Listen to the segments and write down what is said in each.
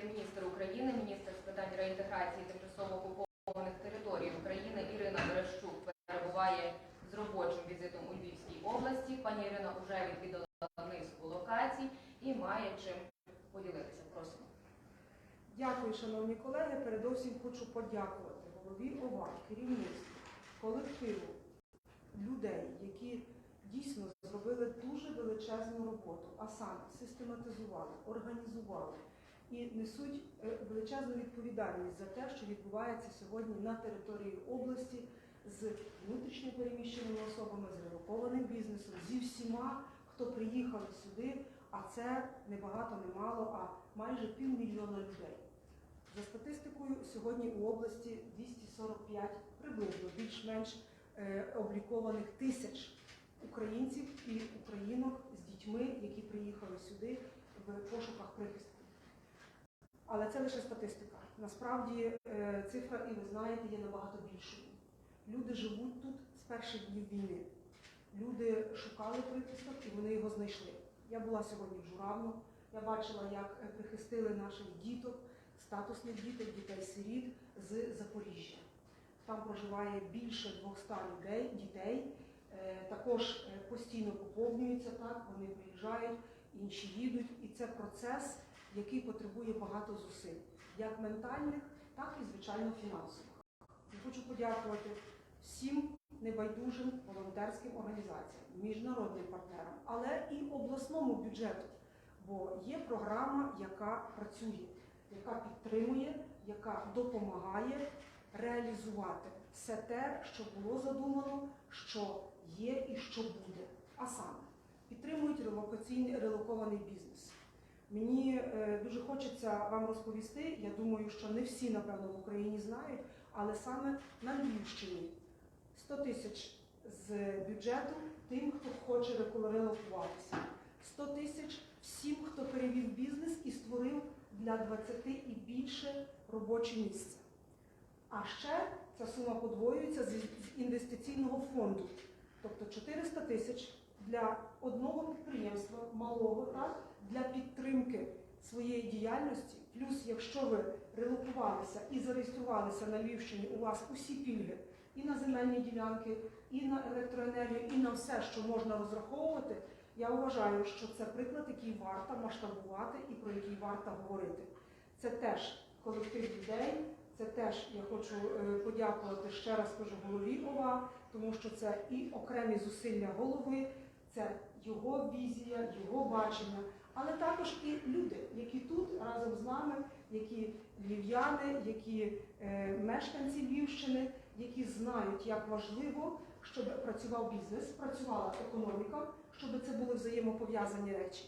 прем'єр-міністр України, міністр з питань реінтеграції тимчасово окупованих територій України Ірина Верещук перебуває з робочим візитом у Львівській області. Пані Ірина вже відвідала низку локацій і має чим поділитися. Просимо. Дякую, шановні колеги. Передовсім хочу подякувати голові ОВА, керівництву, колективу людей, які дійсно зробили дуже величезну роботу, а саме систематизували, організували і несуть е, величезну відповідальність за те, що відбувається сьогодні на території області з внутрішньо переміщеними особами, з релокованим бізнесом, зі всіма, хто приїхали сюди, а це не багато, не мало, а майже півмільйона людей. За статистикою, сьогодні у області 245 приблизно більш-менш е, облікованих тисяч українців і українок з дітьми, які приїхали сюди в пошуках прихистку. Але це лише статистика. Насправді е, цифра, і ви знаєте, є набагато більшою. Люди живуть тут з перших днів війни. Люди шукали прихисток і вони його знайшли. Я була сьогодні в Журавно, я бачила, як прихистили наших діток, статусних діток, дітей-сиріт з Запоріжжя. Там проживає більше 200 людей, дітей. Е, Також е, постійно поповнюються так, вони приїжджають, інші їдуть. І це процес, який потребує багато зусиль, як ментальних, так і, звичайно, фінансових. Я хочу подякувати всім небайдужим волонтерським організаціям, міжнародним партнерам, але і обласному бюджету. Бо є програма, яка працює, яка підтримує, яка допомагає реалізувати все те, що було задумано, що є і що буде. А саме підтримують релокаційний релокований бізнес. Мені е, дуже хочеться вам розповісти. Я думаю, що не всі, напевно, в Україні знають, але саме на Львівщині 100 тисяч з бюджету тим, хто хоче релокуватися. 100 тисяч всім, хто перевів бізнес і створив для 20 і більше робоче місце. А ще ця сума подвоюється з інвестиційного фонду. Тобто 400 тисяч для одного підприємства, малого, так, для підтримки своєї діяльності. Плюс, якщо ви релокувалися і зареєструвалися на Львівщині, у вас усі пільги і на земельні ділянки, і на електроенергію, і на все, що можна розраховувати. Я вважаю, що це приклад, який варто масштабувати і про який варто говорити. Це теж колектив людей, це теж я хочу е, подякувати ще раз кажу голові ОВА, тому що це і окремі зусилля голови, це його візія, його бачення, але також і люди, які тут разом з нами, які львів'яни, які е, мешканці Львівщини, які знають, як важливо, щоб працював бізнес, працювала економіка, щоб це були взаємопов'язані речі.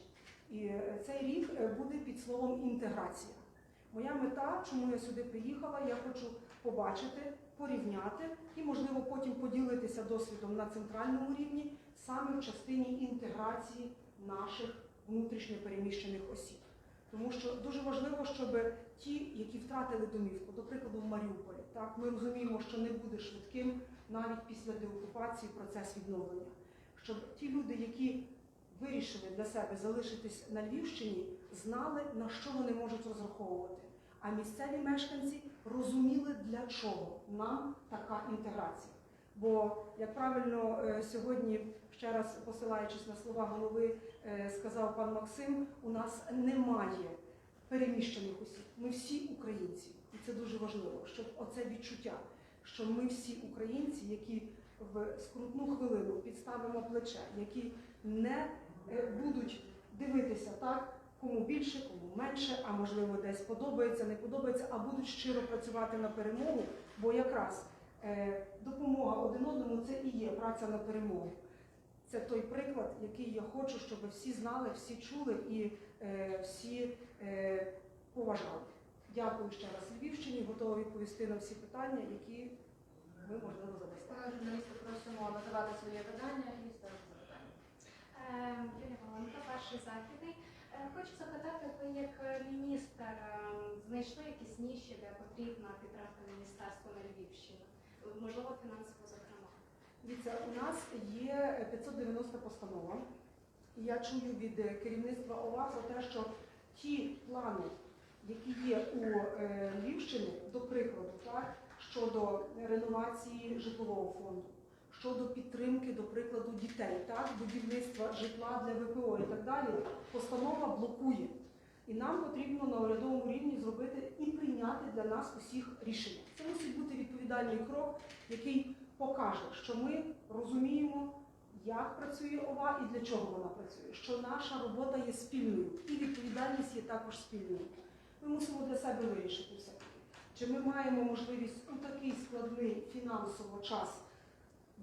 І е, цей рік е, буде під словом інтеграція. Моя мета, чому я сюди приїхала, я хочу побачити, порівняти і, можливо, потім поділитися досвідом на центральному рівні саме в частині інтеграції наших внутрішньо переміщених осіб. Тому що дуже важливо, щоб ті, які втратили домівку, до прикладу, в Маріуполі, так ми розуміємо, що не буде швидким навіть після деокупації процес відновлення. Щоб ті люди, які вирішили для себе залишитись на Львівщині, знали, на що вони можуть розраховувати. А місцеві мешканці розуміли, для чого нам така інтеграція. Бо, як правильно е, сьогодні, ще раз посилаючись на слова голови, е, сказав пан Максим, у нас немає переміщених осіб. Ми всі українці, і це дуже важливо, щоб оце відчуття, що ми всі українці, які в скрутну хвилину підставимо плече, які не е, будуть дивитися так, кому більше, кому менше, а можливо десь подобається, не подобається, а будуть щиро працювати на перемогу, бо якраз е, допомога один одному це і є праця на перемогу. Це той приклад, який я хочу, щоб всі знали, всі чули і е, всі е, поважали. Дякую ще раз Львівщині, готова відповісти на всі питання, які ви можливо задасте. Журналісти просимо надавати своє питання і ставити запитання. Е, Юлія Воленко, перший західний. Е, Хочу запитати, ви як е, міністр е, знайшли якісь ніші, де потрібна підтримка міністерства на Львівщині? Можливо, фінансово зокрема. Дивіться, у нас є 590 постанова. Я чую від керівництва ОВА про те, що ті плани які є у Львівщині, до прикладу, так, щодо реновації житлового фонду, щодо підтримки, до прикладу, дітей, так, будівництва житла для ВПО і так далі, постанова блокує. І нам потрібно на урядовому рівні зробити і прийняти для нас усіх рішення. Це мусить бути відповідальний крок, який покаже, що ми розуміємо, як працює ОВА і для чого вона працює, що наша робота є спільною і відповідальність є також спільною. Ми мусимо для себе вирішити все. Чи ми маємо можливість у такий складний фінансово час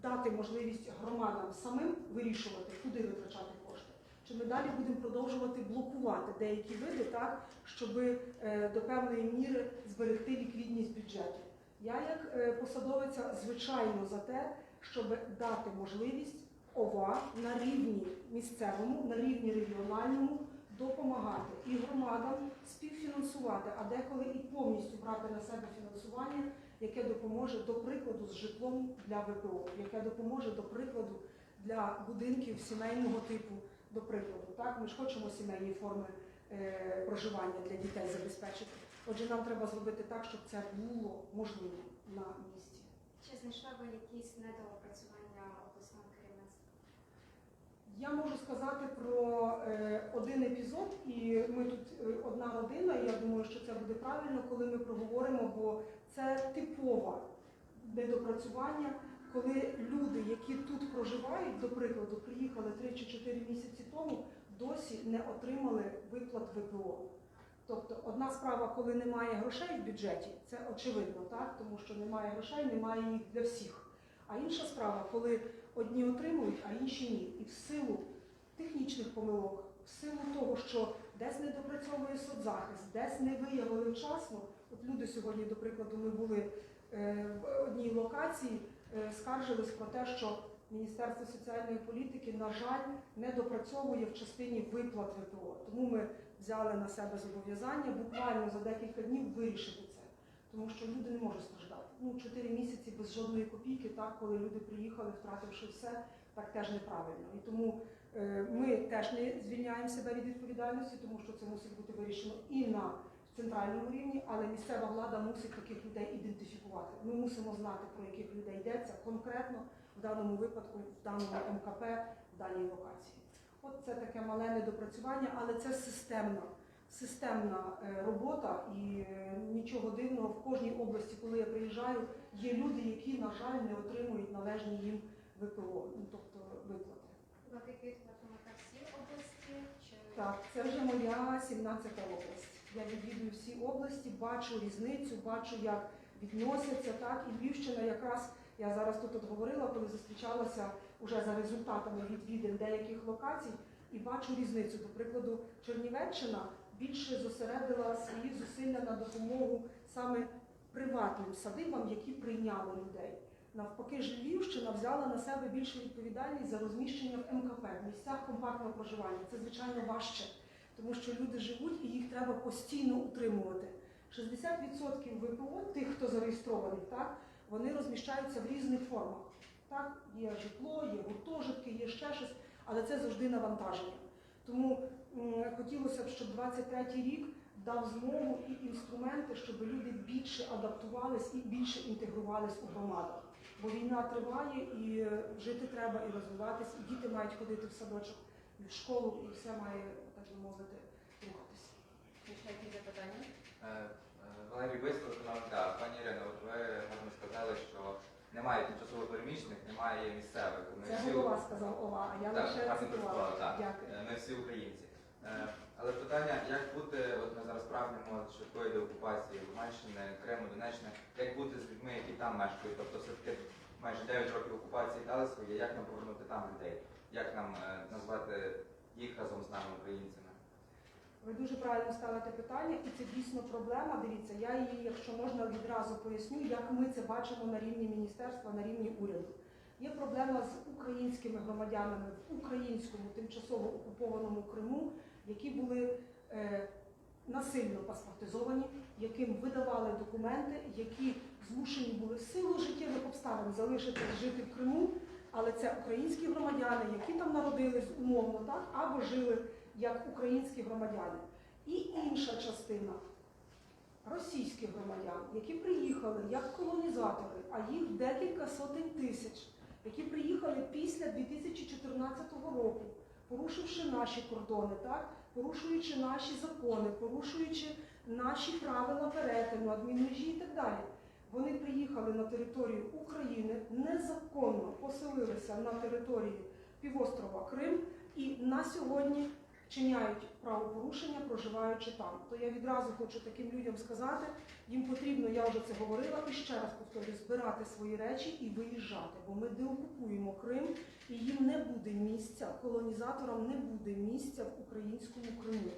дати можливість громадам самим вирішувати, куди витрачати кошти? Чи ми далі будемо продовжувати блокувати деякі види так, щоб е, до певної міри зберегти ліквідність бюджетів? Я, як е, посадовиця, звичайно за те, щоб дати можливість ОВА на рівні місцевому, на рівні регіональному допомагати і громадам співфінансувати, а деколи і повністю брати на себе фінансування, яке допоможе, до прикладу, з житлом для ВПО, яке допоможе, до прикладу, для будинків сімейного типу, до прикладу. Так, ми ж хочемо сімейні форми е, проживання для дітей забезпечити. Отже, нам треба зробити так, щоб це було можливо на місці. Чи знайшла ви якісь недоопрацювання обласного? Я можу сказати про е, один епізод, і ми тут е, одна родина, і я думаю, що це буде правильно, коли ми проговоримо, бо це типове недопрацювання, коли люди, які тут проживають, до прикладу, приїхали 3 чи 4 місяці тому, досі не отримали виплат ВПО. Тобто одна справа, коли немає грошей в бюджеті, це очевидно, так? тому що немає грошей, немає їх для всіх. А інша справа, коли одні отримують, а інші ні. І в силу технічних помилок, в силу того, що десь не допрацьовує соцзахист, десь не виявили вчасно. От люди сьогодні, до прикладу, ми були е, в одній локації, е, скаржились про те, що Міністерство соціальної політики, на жаль, не допрацьовує в частині виплат ВПО. Тому ми взяли на себе зобов'язання буквально за декілька днів вирішити. Тому що люди не можуть страждати. Ну, чотири місяці без жодної копійки, так, коли люди приїхали, втративши все, так теж неправильно. І тому е, ми теж не звільняємо себе від відповідальності, тому що це мусить бути вирішено і на центральному рівні, але місцева влада мусить таких людей ідентифікувати. Ми мусимо знати, про яких людей йдеться конкретно в даному випадку, в даному МКП, в даній локації. От це таке мале недопрацювання, але це системна системна е, робота і е, нічого дивного в кожній області, коли я приїжджаю, є люди, які, на жаль, не отримують належні їм ВПО, ну, тобто виплати. Так, це вже моя 17-та область. Я відвідую всі області, бачу різницю, бачу, як відносяться. Так, і Львівщина якраз я зараз тут от говорила, коли зустрічалася вже за результатами відвідин деяких локацій, і бачу різницю. До прикладу, Чернівеччина більше зосередила свої зусилля на допомогу саме приватним садибам, які прийняли людей. Навпаки, ж Львівщина взяла на себе більшу відповідальність за розміщення в МКП, в місцях компактного проживання. Це звичайно важче, тому що люди живуть і їх треба постійно утримувати. 60% ВПО, тих, хто зареєстрований, так, вони розміщаються в різних формах. Так, є житло, є гуртожитки, є ще щось, але це завжди навантаження. Тому хотілося б, щоб 23-й рік дав змогу і інструменти, щоб люди більше адаптувались і більше інтегрувались у громадах. Бо війна триває і е, жити треба, і розвиватись, і діти мають ходити в садочок, в школу, і все має, так би мовити, рухатися. Ще якісь запитання? Е, е, Валерій Биско, да, пані Ірино, от ви гарно сказали, що немає тимчасово переміщених, немає місцевих. Ми Це всі- голова сказав ова, а я Так, лише гарно цитувала. так. Дякую. Е, Ми всі українці. Е, Але питання, як бути, от ми зараз прагнемо швидкої деокупації Луганщини, Криму, Донеччини, як бути з людьми, які там мешкають? Тобто все-таки майже 9 років окупації дали своє, як нам повернути там людей? Як нам е, назвати їх разом з нами, українцями? Ви дуже правильно ставите питання, і це дійсно проблема. Дивіться, я її, якщо можна, відразу поясню, як ми це бачимо на рівні міністерства, на рівні уряду. Є проблема з українськими громадянами в українському тимчасово окупованому Криму, які були е, насильно паспортизовані, яким видавали документи, які змушені були в силу життєвих обставин залишитись жити в Криму, але це українські громадяни, які там народились умовно, так або жили як українські громадяни. І інша частина російських громадян, які приїхали як колонізатори, а їх декілька сотень тисяч, які приїхали після 2014 року, порушивши наші кордони, так? порушуючи наші закони, порушуючи наші правила перетину, адмінмежі і так далі. Вони приїхали на територію України, незаконно поселилися на території півострова Крим і на сьогодні вчиняють правопорушення, проживаючи там. То я відразу хочу таким людям сказати, їм потрібно, я вже це говорила і ще раз повторюю, збирати свої речі і виїжджати, бо ми деокупуємо Крим, і їм не буде місця, колонізаторам не буде місця в українському Криму.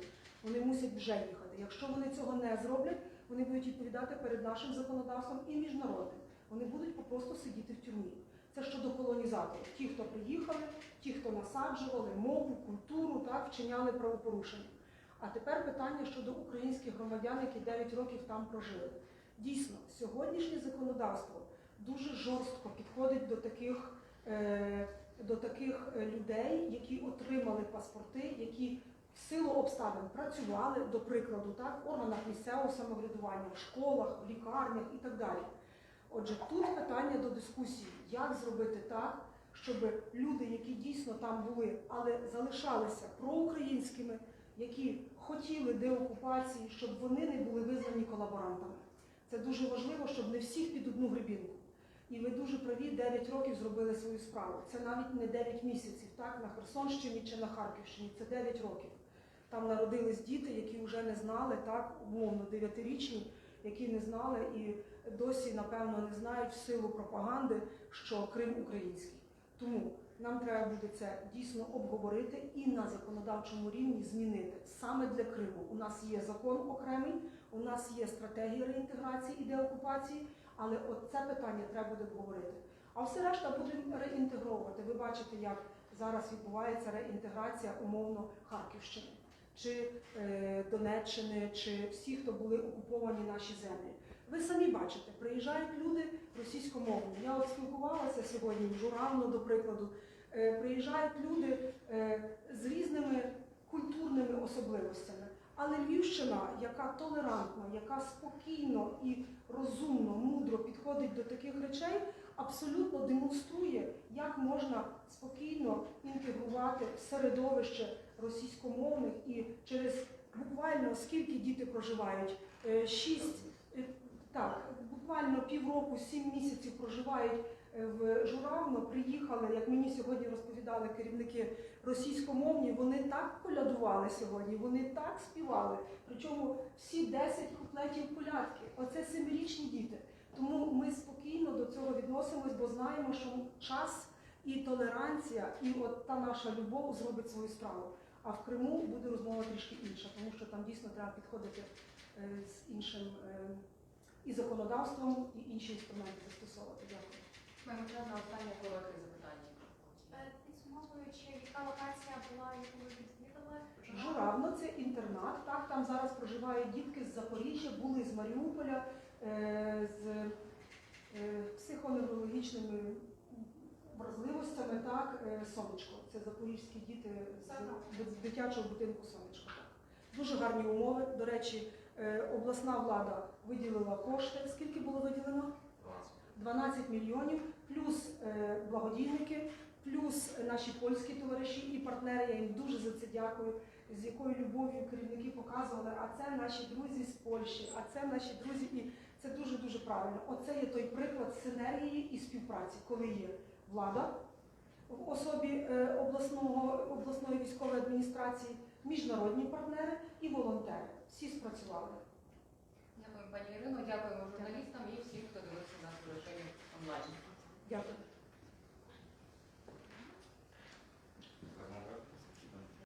Вони мусять вже їхати. Якщо вони цього не зроблять, вони будуть відповідати перед нашим законодавством і міжнародним. Вони будуть просто сидіти в тюрмі. Це щодо колонізаторів. Ті, хто приїхали, ті, хто насаджували мову, культуру, так, вчиняли правопорушення. А тепер питання щодо українських громадян, які 9 років там прожили. Дійсно, сьогоднішнє законодавство дуже жорстко підходить до таких, е, до таких е, людей, які отримали паспорти, які в силу обставин працювали, до прикладу, так, в органах місцевого самоврядування, в школах, в лікарнях і так далі. Отже, тут питання до дискусії, як зробити так, щоб люди, які дійсно там були, але залишалися проукраїнськими, які хотіли деокупації, щоб вони не були визнані колаборантами. Це дуже важливо, щоб не всіх під одну грибінку. І ви дуже праві, 9 років зробили свою справу. Це навіть не 9 місяців, так, на Херсонщині чи на Харківщині, це 9 років. Там народились діти, які вже не знали, так, умовно, 9-річні, які не знали і досі, напевно, не знають силу пропаганди, що Крим український. Тому нам треба буде це дійсно обговорити і на законодавчому рівні змінити саме для Криму. У нас є закон окремий, у нас є стратегія реінтеграції і деокупації, але от це питання треба буде обговорити. А все решта будемо реінтегровувати. Ви бачите, як зараз відбувається реінтеграція умовно Харківщини чи е, Донеччини, чи всі, хто були окуповані наші землі. Ви самі бачите, приїжджають люди російськомовні. Я от спілкувалася сьогодні в Журавно, до прикладу. Е, Приїжджають люди е, з різними культурними особливостями. Але Львівщина, яка толерантна, яка спокійно і розумно, мудро підходить до таких речей, абсолютно демонструє, як можна спокійно інтегрувати середовище російськомовних і через буквально скільки діти проживають? Е, Шість, е, так, буквально півроку, сім місяців проживають в Журавно, приїхали, як мені сьогодні розповідали керівники російськомовні, вони так колядували сьогодні, вони так співали. Причому всі 10 куплетів колядки. Оце семирічні діти. Тому ми спокійно до цього відносимось, бо знаємо, що час і толеранція, і от та наша любов зробить свою справу. А в Криму буде розмова трішки інша, тому що там дійсно треба підходити е, з іншим е, і законодавством, і інші інструменти застосовувати. Дякую. На останнє коротке запитання. Е, Підсумовуючи, яка локація була, яку ви відвідали? Журавно це інтернат. Так, там зараз проживають дітки з Запоріжжя, були з Маріуполя, е, з е, психоневрологічними вразливостями. Так, е, сонечко. Це запорізькі діти з ди- дитячого будинку сонечко. Так. Дуже гарні умови. До речі, е, обласна влада виділила кошти. Скільки було виділено? 12 мільйонів, плюс е, благодійники, плюс наші польські товариші і партнери. Я їм дуже за це дякую. З якою любов'ю керівники показували, а це наші друзі з Польщі, а це наші друзі, і це дуже дуже правильно. Оце є той приклад синергії і співпраці, коли є влада в особі е, обласного обласної військової адміністрації, міжнародні партнери і волонтери. Всі спрацювали. Дякуємо, пані Ірино, дякуємо журналістам і всім, режимі онлайн. Дякую.